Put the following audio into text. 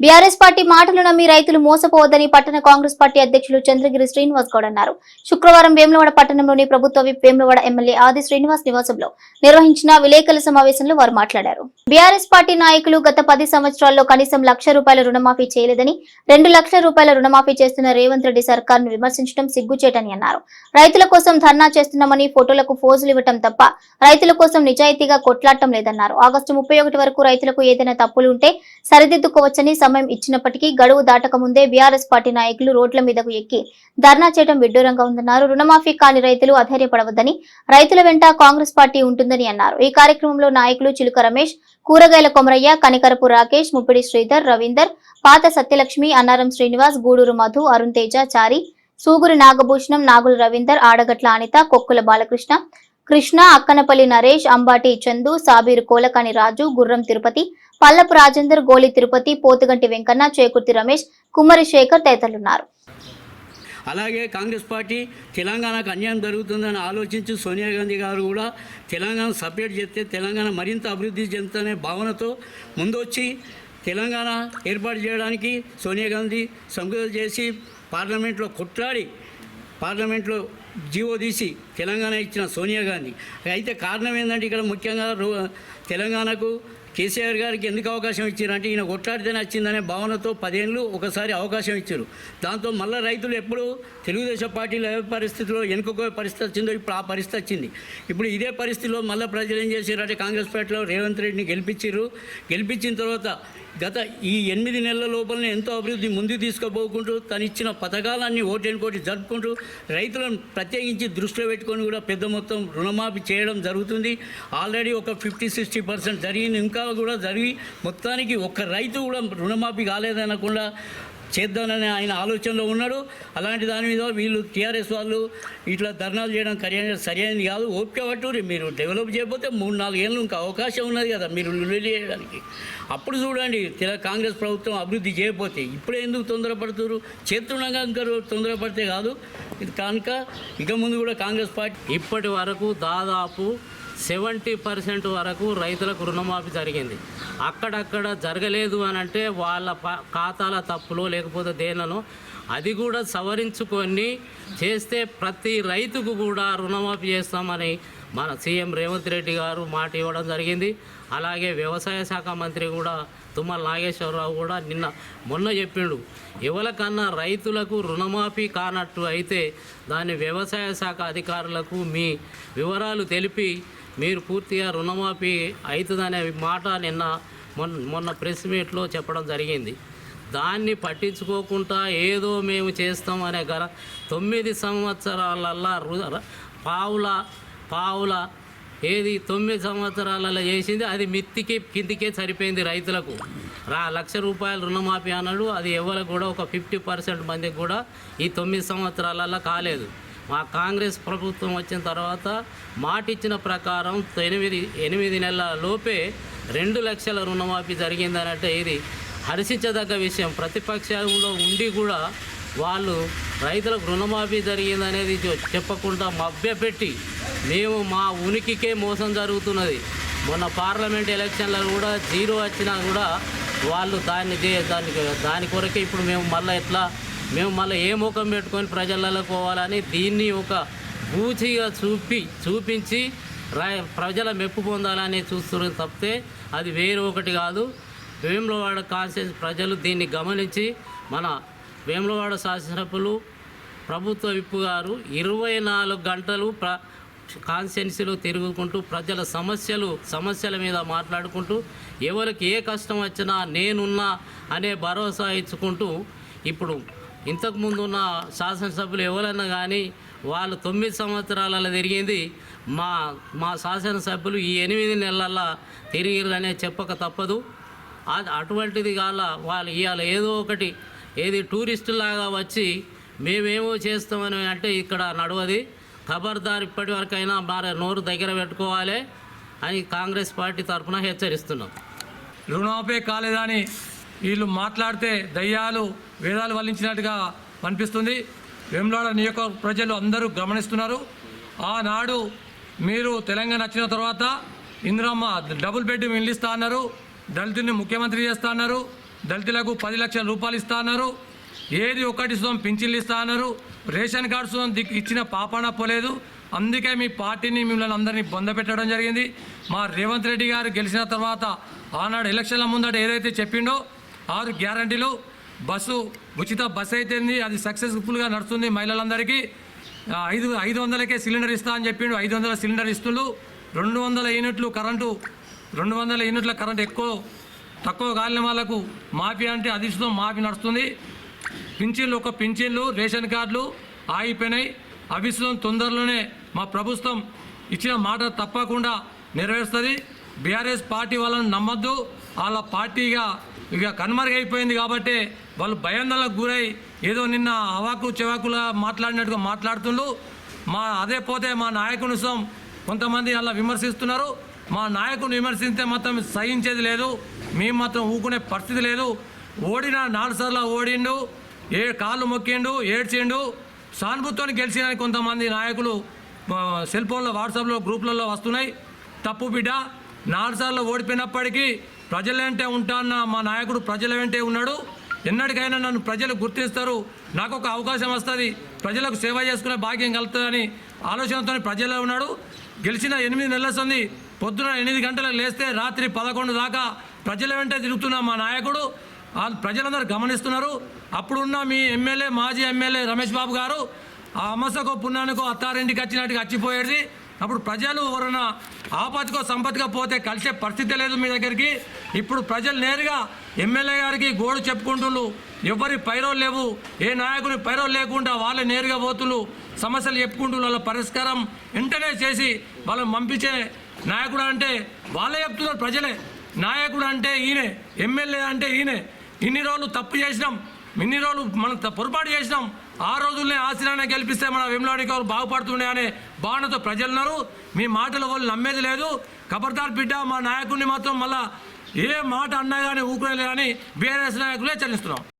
BRS party మాటలు నమ్మి రైతులు మోసపోవద్దని పట్టణ కాంగ్రెస్ పార్టీ అధ్యక్షులు చంద్రగిరి శ్రీనివాస్ గౌడ్ అన్నారు. శుక్రవారం వేములవాడ పట్టణంలోని ప్రభుత్వ విప్ వేములవాడ ఎమ్మెల్యే ఆది శ్రీనివాస్ నివాసంలో నిర్వహించిన విలేకరుల సమావేశంలో వారు మాట్లాడారు. బీఆర్ఎస్ పార్టీ నాయకులు గత పది సంవత్సరాల్లో కనీసం లక్ష రూపాయల రుణమాఫీ చేయలేదని రెండు లక్షల రూపాయల రుణమాఫీ చేస్తున్న రేవంత్ రెడ్డి సర్కార్ను విమర్శించడం సిగ్గుచేటని అన్నారు. రైతుల కోసం ధర్నా చేస్తున్నామని ఫోటోలకు ఫోజులు ఇవ్వటం తప్ప రైతుల కోసం నిజాయితీగా కొట్లాడటం లేదన్నారు. ఆగస్టు ముప్పై ఒకటి వరకు రైతులకు ఏదైనా తప్పులు ఉంటే సరిదిద్దుకోవచ్చని సమయం ఇచ్చినప్పటికీ గడువు దాటక ముందే బీఆర్ఎస్ పార్టీ నాయకులు రోడ్ల మీదకు ఎక్కి ధర్నా చేయడం విడ్డూరంగా ఉందన్నారు. రుణమాఫీ కాని రైతులు అధైర్యపడవద్దని రైతుల వెంట కాంగ్రెస్ పార్టీ ఉంటుందని అన్నారు. ఈ కార్యక్రమంలో నాయకులు చిలుక రమేష్ కూరగాయల కొమరయ్య కనికరపు రాకేష్ ముప్పిడి శ్రీధర్ రవీందర్ పాత సత్యలక్ష్మి అన్నారం శ్రీనివాస్ గూడూరు మధు అరుణ్ తేజ చారి సూగురి నాగభూషణం నాగుల రవీందర్ ఆడగట్ల అనిత కొక్కుల బాలకృష్ణ కృష్ణ అక్కనపల్లి నరేష్ అంబాటి చందు సాబీర్ కోలకాని రాజు గుర్రం తిరుపతి పల్లపు రాజేందర్ గోలి తిరుపతి పోతుగంటి వెంకన్న చేకుర్తి రమేష్ కుమ్మరి శేఖర్ తదితరులున్నారు. అలాగే కాంగ్రెస్ పార్టీ తెలంగాణకు అన్యాయం జరుగుతుందని ఆలోచించి సోనియా గాంధీ గారు కూడా తెలంగాణ సపరేట్ చేస్తే తెలంగాణ మరింత అభివృద్ధి చెందుతనే భావనతో ముందొచ్చి తెలంగాణ ఏర్పాటు చేయడానికి సోనియా గాంధీ సంకృతి చేసి పార్లమెంట్లో కొట్లాడి పార్లమెంట్లో జీవో తీసి తెలంగాణ ఇచ్చిన సోనియా గాంధీ. అయితే కారణం ఏంటంటే ఇక్కడ ముఖ్యంగా తెలంగాణకు కేసీఆర్ గారికి ఎందుకు అవకాశం ఇచ్చారంటే ఈయన కొట్లాడితేనే వచ్చిందనే భావనతో పదేళ్ళు ఒకసారి అవకాశం ఇచ్చారు. దాంతో మళ్ళీ రైతులు ఎప్పుడు తెలుగుదేశం పార్టీలో ఏ పరిస్థితిలో వెనుకో పరిస్థితి వచ్చిందో ఇప్పుడు ఆ పరిస్థితి వచ్చింది. ఇప్పుడు ఇదే పరిస్థితిలో మళ్ళీ ప్రజలు ఏం చేశారంటే కాంగ్రెస్ పార్టీలో రేవంత్ రెడ్డిని గెలిపించారు. గెలిపించిన తర్వాత గత ఈ ఎనిమిది నెలల లోపలనే ఎంతో అభివృద్ధి ముందుకు తీసుకుపోకుంటూ తను ఇచ్చిన పథకాలన్నీ ఓటెనుకోటి జరుపుకుంటూ రైతులను ప్రత్యేకించి దృష్టిలో పెట్టుకొని కూడా పెద్ద మొత్తం రుణమాఫీ చేయడం జరుగుతుంది. ఆల్రెడీ ఒక ఫిఫ్టీ సిక్స్టీ పర్సెంట్ జరిగింది. ఇంకా కూడా జరిగి మొత్తానికి ఒక్క రైతు కూడా రుణమాఫీ కాలేదనకుండా చేద్దామని ఆయన ఆలోచనలో ఉన్నాడు. అలాంటి దాని మీద వీళ్ళు టీఆర్ఎస్ వాళ్ళు ఇట్లా ధర్నాలు చేయడం సరైన సరైనది కాదు. ఓపిక పట్టుకుని మీరు డెవలప్ చేయకపోతే మూడు నాలుగు ఏళ్ళు ఇంకా అవకాశం ఉన్నది కదా మీరు చేయడానికి. అప్పుడు చూడండి తెల కాంగ్రెస్ ప్రభుత్వం అభివృద్ధి చేయకపోతే ఇప్పుడే ఎందుకు తొందరపడుతున్నారు చేతుండగా ఇంకా తొందరపడితే కాదు. కనుక ఇక ముందు కూడా కాంగ్రెస్ పార్టీ ఇప్పటి వరకు దాదాపు సెవెంటీ పర్సెంట్ వరకు రైతులకు రుణమాఫీ జరిగింది. అక్కడక్కడ జరగలేదు అని అంటే వాళ్ళ ఖాతాల తప్పులో లేకపోతే దేనిలో అది కూడా సవరించుకొని చేస్తే ప్రతి రైతుకు కూడా రుణమాఫీ చేస్తామని మన సీఎం రేవంత్ రెడ్డి గారు మాట ఇవ్వడం జరిగింది. అలాగే వ్యవసాయ శాఖ మంత్రి కూడా తుమ్మల నాగేశ్వరరావు కూడా నిన్న మొన్న చెప్పిండు. ఎవరికన్నా రైతులకు రుణమాఫీ కానట్టు అయితే దాన్ని వ్యవసాయ శాఖ అధికారులకు మీ వివరాలు తెలిపి మీరు పూర్తిగా రుణమాఫీ అవుతుందనే మాట నిన్న మొన్న మొన్న ప్రెస్ మీట్లో చెప్పడం జరిగింది. దాన్ని పట్టించుకోకుండా ఏదో మేము చేస్తాం అనే గర తొమ్మిది సంవత్సరాలల్లా రు- పావుల పావుల ఏది తొమ్మిది సంవత్సరాలలో చేసింది అది మిత్తికి కిందికే సరిపోయింది రైతులకు. రా లక్ష రూపాయలు రుణమాఫీ అన్నాడు అది ఎవరికి కూడా ఒక ఫిఫ్టీ పర్సెంట్ మందికి కూడా ఈ తొమ్మిది సంవత్సరాలలో కాలేదు. మా కాంగ్రెస్ ప్రభుత్వం వచ్చిన తర్వాత మాటిచ్చిన ప్రకారం ఎనిమిది ఎనిమిది నెలల లోపే రెండు లక్షల రుణమాఫీ జరిగిందనంటే ఇది హర్షించదగ్గ విషయం. ప్రతిపక్షంలో ఉండి కూడా వాళ్ళు రైతులకు రుణమాఫీ జరిగిందనేది చెప్పకుండా మభ్యపెట్టి మేము మా ఉనికికే మోసం జరుగుతున్నది. మొన్న పార్లమెంట్ ఎలక్షన్లలో కూడా జీరో వచ్చినా కూడా వాళ్ళు దాన్ని చే- దానికి దాని కొరకే ఇప్పుడు మేము మళ్ళీ ఎట్లా మేము మళ్ళీ ఏ ముఖం పెట్టుకొని ప్రజలలో పోవాలని దీన్ని ఒక బూచిగా చూపి చూపించి రై ప్రజల మెప్పు పొందాలని చూస్తున్నారు తప్పితే అది వేరే ఒకటి కాదు. వేములవాడ కాన్స్టిట్యూన్స్ ప్రజలు దీన్ని గమనించి మన వేములవాడ శాసనసభ్యులు ప్రభుత్వ విప్పు గారు ఇరవై నాలుగు గంటలు ప్ర కాన్స్టిట్యున్సీలో తిరుగుకుంటూ ప్రజల సమస్యలు సమస్యల మీద మాట్లాడుకుంటూ ఎవరికి ఏ కష్టం వచ్చినా నేనున్నా అనే భరోసా ఇచ్చుకుంటూ ఇప్పుడు ఇంతకుముందు ఉన్న శాసనసభ్యులు ఎవరైనా కానీ వాళ్ళు తొమ్మిది సంవత్సరాలలో తిరిగింది మా మా శాసనసభ్యులు ఈ ఎనిమిది నెలల్లో తిరిగిరనే చెప్పక తప్పదు. అది అటువంటిది కాల వాళ్ళు ఇవాళ ఏదో ఒకటి ఏది టూరిస్టులాగా వచ్చి మేమేమో చేస్తామని అంటే ఇక్కడ నడవది. ఖబర్దార్ ఇప్పటి వరకైనా మరి నోరు దగ్గర పెట్టుకోవాలి అని కాంగ్రెస్ పార్టీ తరఫున హెచ్చరిస్తున్నాం. రుణాపే కాలేదని వీళ్ళు మాట్లాడితే దయ్యాలు వేదాలు వల్లించినట్టుగా అనిపిస్తుంది. వేములాడ నియోజక ప్రజలు అందరూ గమనిస్తున్నారు. ఆనాడు మీరు తెలంగాణ వచ్చిన తర్వాత ఇందిరమ్మ డబుల్ బెడ్ ఇల్లు ఇస్తా అన్నారు. దళితుని ముఖ్యమంత్రి చేస్తా అన్నారు. దళితులకు పది లక్షల రూపాయలు ఇస్తా అన్నారు. ఏది ఒకటి సుతం పింఛన్లు ఇస్తా అన్నారు. రేషన్ కార్డు సుతం దిక్కు ఇచ్చిన పాపాన పోలేదు. అందుకే మీ పార్టీని మిమ్మల్ని అందరినీ బొంద పెట్టడం జరిగింది. మా రేవంత్ రెడ్డి గారు గెలిచిన తర్వాత ఆనాడు ఎలక్షన్ల ముందట ఏదైతే చెప్పిండో ఆరు గ్యారంటీలు బస్సు ఉచిత బస్సు అయితేంది అది సక్సెస్ఫుల్గా నడుస్తుంది మహిళలందరికీ. ఐదు ఐదు వందలకే సిలిండర్ ఇస్తా అని చెప్పిండు ఐదు వందల సిలిండర్ ఇస్తుండు. రెండు వందల యూనిట్లు కరెంటు రెండు వందల యూనిట్ల కరెంట్ ఎక్కువ తక్కువ కాలిన వాళ్ళకు మాఫీ అంటే అదిష్టం మాఫీ నడుస్తుంది. పింఛన్లు ఒక పింఛన్లు రేషన్ కార్డులు ఆగిపోయినాయి. అభిష్టం తొందరలోనే మా ప్రభుత్వం ఇచ్చిన మాట తప్పకుండా నెరవేరుస్తుంది. బీఆర్ఎస్ పార్టీ వాళ్ళని నమ్మద్దు. వాళ్ళ పార్టీగా ఇక కనుమరుగైపోయింది కాబట్టి వాళ్ళు భయాందోళనకు గురై ఏదో నిన్న అవాకు చెవాకులా మాట్లాడినట్టుగా మాట్లాడుతుండు మా అదే పోతే మా నాయకుని సం కొంతమంది అలా విమర్శిస్తున్నారు. మా నాయకుని విమర్శిస్తే మాత్రం సహించేది లేదు. మేము మాత్రం ఊకునే పరిస్థితి లేదు. ఓడిన నాలుగు సార్లు ఓడిండు. ఏ కాళ్ళు మొక్కిండు ఏడ్చిండు. సానుభూతితో గెలిచిన కొంతమంది నాయకులు. సెల్ ఫోన్లో వాట్సాప్లో గ్రూపులలో వస్తున్నాయి. తప్పు బిడ్డ నాలుగు సార్లు ఓడిపోయినప్పటికీ ప్రజల వెంటే ఉంటాన్న మా నాయకుడు ప్రజల వెంటే ఉన్నాడు. ఎన్నటికైనా నన్ను ప్రజలు గుర్తిస్తారు. నాకు ఒక అవకాశం వస్తుంది. ప్రజలకు సేవ చేసుకునే భాగ్యం కలుగుతుందని ఆలోచనతో ప్రజల్లో ఉన్నాడు గెలిచిన ఎనిమిది నెలల సంది పొద్దున ఎనిమిది గంటలకు లేస్తే రాత్రి పదకొండు దాకా ప్రజల వెంటే తిరుగుతున్న మా నాయకుడు. ప్రజలందరూ గమనిస్తున్నారు. అప్పుడున్న మీ ఎమ్మెల్యే మాజీ ఎమ్మెల్యే రమేష్ బాబు గారు ఆ అమ్మసకో పున్నానికో అత్తారింటికి వచ్చినట్టుగా వచ్చిపోయేది అప్పుడు ప్రజలు ఎవరైనా ఆపత్తికో సంపత్తిగా పోతే కలిసే పరిస్థితి లేదు మీ దగ్గరికి. ఇప్పుడు ప్రజలు నేరుగా ఎమ్మెల్యే గారికి గోడు చెప్పుకుంటున్నారు. ఎవరి పైరోలు లేవు. ఏ నాయకుని పైరోలు లేకుండా వాళ్ళే నేరుగా పోతులు సమస్యలు చెప్పుకుంటూ వాళ్ళ పరిష్కారం వెంటనే చేసి వాళ్ళని పంపించే నాయకుడు అంటే వాళ్ళే చెప్తున్నారు ప్రజలే. నాయకుడు అంటే ఈయనే. ఎమ్మెల్యే అంటే ఈయనే. ఇన్ని రోజులు తప్పు చేసినాం. ఇన్ని రోజులు మనం త- పొరపాటు చేసినాం. ఆ రోజుల్నే ఆశీర్వాదం గెలిపిస్తే మన వెమ్లాడికి వాళ్ళు బాగుపడుతుండే అనే భావనతో ప్రజలున్నారు. మీ మాటలు వాళ్ళు నమ్మేది లేదు. ఖబర్దార్ బిడ్డ మా నాయకుడిని మాత్రం మళ్ళా ఏ మాట అన్నా కానీ ఊకునే కానీ బీఆర్ఎస్ నాయకులే చలిస్తున్నాం